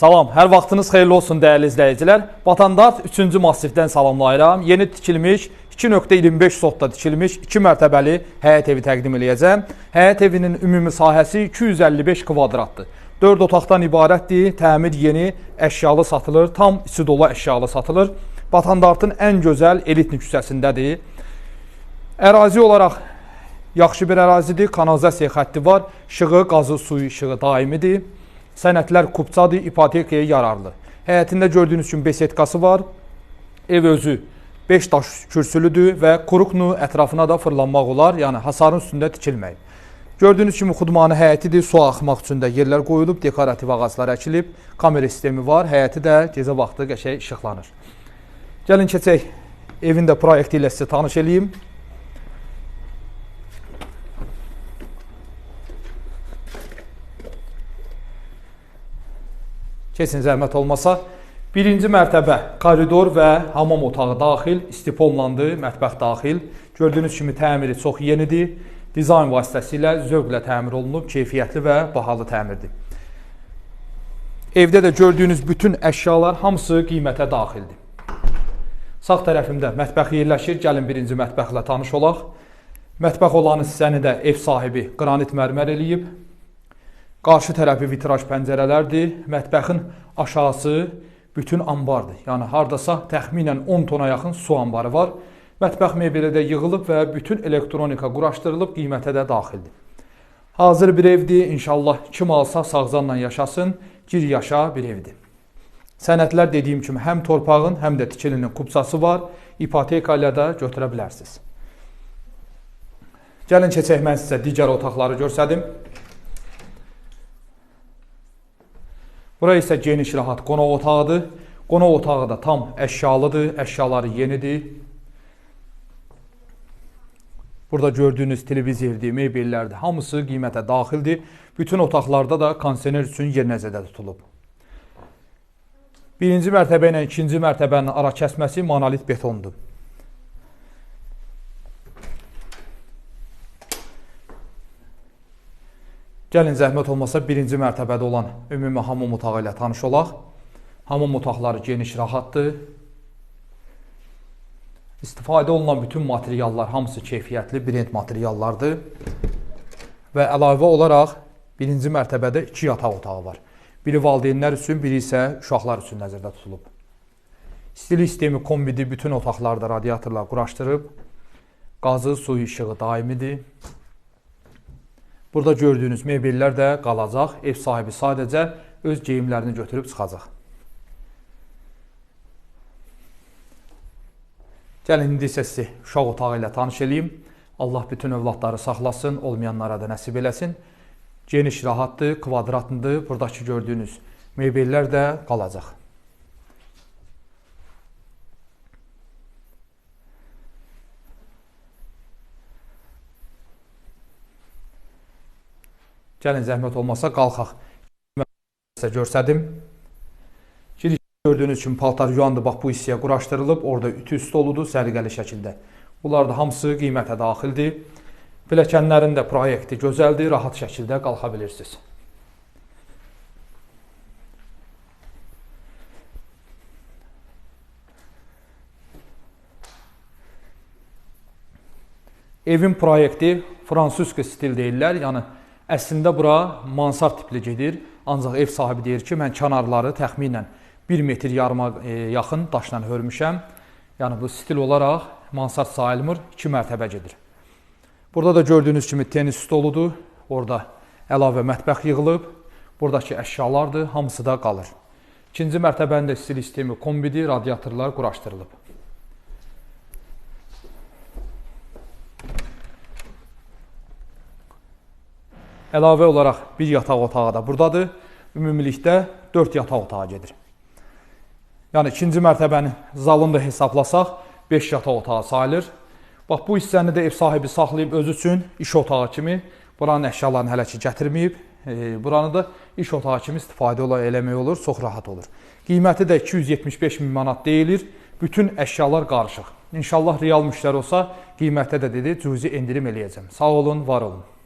Salam, hər vaxtınız xeyirli olsun dəyərli izləyicilər. Vatandart 3-cü massivdən salamlayıram. Yeni tikilmiş 2.25 sotda tikilmiş 2 mərtəbəli həyət evi təqdim eləyəcəm. Həyət evinin ümumi sahəsi 255 kvadratdır. 4 otaqdan ibarətdir. Təmir yeni, əşyalı satılır, tam içi dolu əşyalı satılır. Vatandartın ən gözəl elitni küçəsindədir. Ərazi olaraq yaxşı bir ərazidir. Kanalizasiya xətti var. İşığı, qazı, suyu işığı daimidir. Sənədlər kupçadır, ipotekaya yararlı. Həyətində gördüyünüz kimi besetkası var. Ev özü 5 daş kürsülüdür və kuruknu ətrafına da fırlanmaq olar, yəni hasarın üstündə tikilməyib. Gördüyünüz kimi xudmanı həyətidir, su axmaq üçün də yerlər qoyulub, dekorativ ağaclar əkilib, kamera sistemi var, həyəti də gecə vaxtı qəşəng işıqlanır. Gəlin keçək evin də proyekti ilə sizə tanış eləyim. Kesin zəhmət olmasa. Birinci mərtəbə koridor və hamam otağı daxil, istiponlandı, mətbəx daxil. Gördüyünüz kimi təmiri çox yenidir. Dizayn vasitəsilə zövqlə təmir olunub, keyfiyyətli və bahalı təmirdir. Evdə də gördüyünüz bütün əşyalar hamısı qiymətə daxildir. Sağ tərəfimdə mətbəx yerləşir. Gəlin birinci mətbəxlə tanış olaq. Mətbəx olan hissəni də ev sahibi qranit mərmər eləyib. Qarşı tərəfi vitraj pəncərələrdir. Mətbəxin aşağısı bütün anbardır. Yəni hardasa təxminən 10 tona yaxın su anbarı var. Mətbəx mebeli də yığılıb və bütün elektronika quraşdırılıb, qiymətə də daxildir. Hazır bir evdir. İnşallah kim alsa sağcanla yaşasın, gir yaşa bir evdir. Sənədlər dediyim kimi həm torpağın, həm də tikilinin kupçası var. İpoteka ilə də götürə bilərsiniz. Gəlin keçək mən sizə digər otaqları göstərdim. Bura isə geniş rahat qonaq otağıdır. Qonaq otağı da tam əşyalıdır, əşyaları yenidir. Burada gördüyünüz televizordur, mebellərdir, hamısı qiymətə daxildir. Bütün otaqlarda da kondisioner üçün yer nəzərdə tutulub. Birinci mərtəbə ilə ikinci mərtəbənin ara kəsməsi monolit betondur. Gəlin zəhmət olmasa birinci mərtəbədə olan ümumi hamam otağı ilə tanış olaq. Hamam otaqları geniş, rahatdır. İstifadə olunan bütün materiallar hamısı keyfiyyətli, brend materiallardır. Və əlavə olaraq birinci mərtəbədə iki yataq otağı var. Biri valideynlər üçün, biri isə uşaqlar üçün nəzərdə tutulub. Stil sistemi kombidi bütün otaqlarda radiatorlar quraşdırıb. Qazı, suyu, işığı daimidir. Burada gördüyünüz mebellər də qalacaq. Ev sahibi sadəcə öz geyimlərini götürüb çıxacaq. Gəlin indi isə sizi uşaq otağı ilə tanış eləyim. Allah bütün övladları saxlasın, olmayanlara da nəsib eləsin. Geniş, rahatdır, kvadratlıdır. Buradakı gördüyünüz mebellər də qalacaq. Gəlin zəhmət olmasa qalxaq. Sizə göstərdim. Giriş gördüyünüz kimi paltar yuyandı, bax bu hissəyə quraşdırılıb, orada ütü stoludur səliqəli şəkildə. Bunlar da hamısı qiymətə daxildir. Pilləkənlərin də proyekti gözəldir, rahat şəkildə qalxa bilirsiniz. Evin proyekti Fransuska stil deyirlər. Yəni əslində bura mansard tipli gedir. Ancaq ev sahibi deyir ki, mən kənarları təxminən 1 metr yarıma e, yaxın daşla hörmüşəm. Yəni bu stil olaraq mansard sayılmır, 2 mərtəbə gedir. Burada da gördüyünüz kimi tenis stoludur. Orada əlavə mətbəx yığılıb. Buradakı əşyalardır, hamısı da qalır. İkinci mərtəbənin də stil sistemi kombidir, radiatorlar quraşdırılıb. Əlavə olaraq bir yataq otağı da buradadır. Ümumilikdə 4 yataq otağı gedir. Yəni ikinci mərtəbəni zalını da hesablasaq 5 yataq otağı sayılır. Bax bu hissəni də ev sahibi saxlayıb özü üçün iş otağı kimi buranın əşyalarını hələ ki gətirməyib. E, buranı da iş otağı kimi istifadə ola eləmək olur, çox rahat olur. Qiyməti də 275 min manat deyilir. Bütün əşyalar qarışıq. İnşallah real müştəri olsa qiymətdə də dedi cüzi endirim eləyəcəm. Sağ olun, var olun.